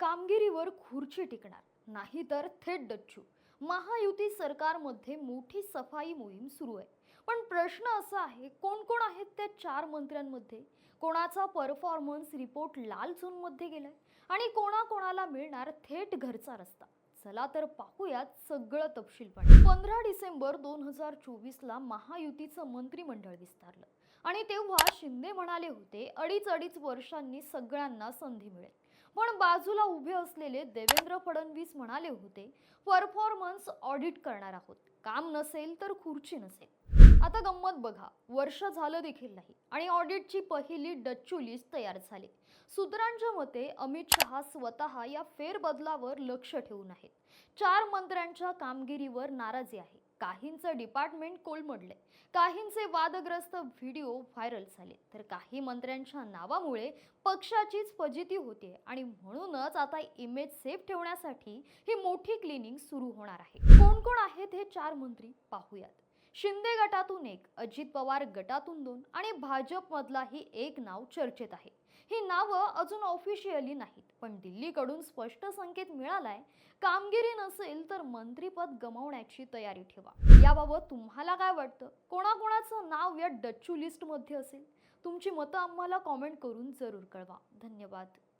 कामगिरीवर खुर्ची टिकणार नाही तर थेट डच्चू. महायुती सरकारमध्ये मोठी सफाई मोहीम सुरू आहे. पण प्रश्न असा आहे कोण कोण आहेत त्या चार मंत्र्यांमध्ये? कोणाचा परफॉर्मन्स रिपोर्ट लाल झोनमध्ये गेलाय? आणि कोणाकोणाला मिळणार थेट घरचा रस्ता? चला तर पाहूयात सगळं तपशीलपणे. पंधरा डिसेंबर दोन हजार चोवीसला महायुतीचं मंत्रिमंडळ विस्तारलं. आणि तेव्हा शिंदे म्हणाले होते अडीच अडीच वर्षांनी सगळ्यांना संधी मिळेल. पण बाजूला उभे असलेले देवेंद्र फडणवीस म्हणाले होते परफॉर्मन्स ऑडिट करणार आहोत. काम नसेल तर खुर्ची नसेल. आता गंमत बघा. वर्ष झालं देखील नाही आणि ऑडिटची पहिली डच्चू लिस्ट तयार झाली. सूत्रांच्या मते अमित शहा स्वतः या फेरबदलावर लक्ष ठेवून आहेत. चार मंत्र्यांच्या कामगिरीवर नाराजी आहे. काहींचं डिपार्टमेंट कोलमडले काहींचे वादग्रस्त व्हिडिओ व्हायरल झाले. तर काही मंत्र्यांच्या नावामुळे पक्षाचीच फजिती होते आणि म्हणूनच आता इमेज सेफ ठेवण्यासाठी ही मोठी क्लिनिंग सुरू होणार आहे. कोण कोण आहेत हे चार मंत्री पाहूयात. शिंदे गटातून एक अजित पवार गटातून दोन आणि भाजपमधलाही एक नाव चर्चेत आहे. ही नावं अजून ऑफिशियली नाहीत पण दिल्लीकडून स्पष्ट संकेत मिळालाय कामगिरी नसेल तर मंत्रीपद गमावण्याची तयारी ठेवा. याबाबत तुम्हाला काय वाटतं? कोणाकोणाचं नाव या डच्चू लिस्टमध्ये असेल? तुमची मतं आम्हाला कॉमेंट करून जरूर कळवा. धन्यवाद.